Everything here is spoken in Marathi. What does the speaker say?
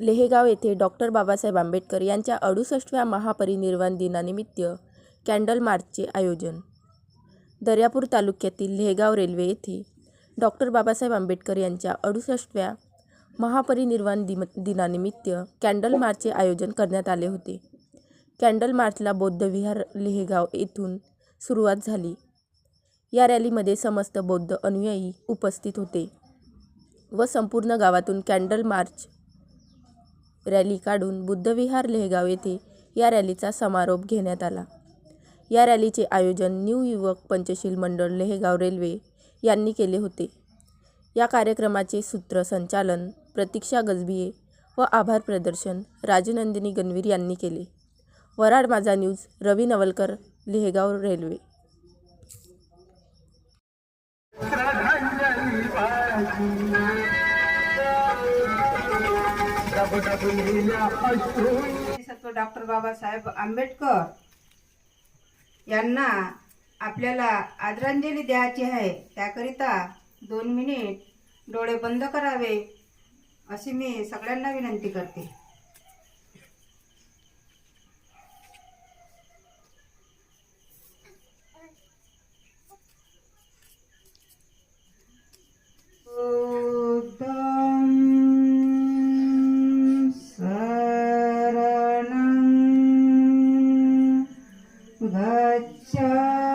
लेहेगाव येथे डॉक्टर बाबासाहेब आंबेडकर यांच्या अडुसष्टव्या महापरिनिर्वाण दिनानिमित्त कॅन्डल मार्चचे आयोजन. दर्यापूर तालुक्यातील लेहेगाव रेल्वे येथे डॉक्टर बाबासाहेब आंबेडकर यांच्या अडुसष्टव्या महापरिनिर्वाण दिन दिनानिमित्त कॅन्डल मार्चचे आयोजन करण्यात आले होते. कॅन्डल मार्चला बौद्धविहार लेहेगाव येथून सुरुवात झाली. या रॅलीमध्ये समस्त बौद्ध अनुयायी उपस्थित होते व संपूर्ण गावातून कॅन्डल मार्च रॅली काढून बुद्धविहार लेहगाव येथे या रॅलीचा समारोप घेण्यात आला. या रॅलीचे आयोजन न्यू युवक पंचशील मंडळ लेहेगाव रेल्वे यांनी केले होते. या कार्यक्रमाचे सूत्रसंचालन प्रतीक्षा गजबिये व आभार प्रदर्शन राजनंदिनी गणवीर यांनी केले. Varhad Majha news Ravi Navalkar Lehegaon railway. Doctor Babasaheb Ambedkar यांना आपल्याला आदरांजली द्यायची आहे. त्याकरिता दोन मिनिट डोळे बंद करावे अशी मी सगळ्यांना विनंती करते. Purgatorio.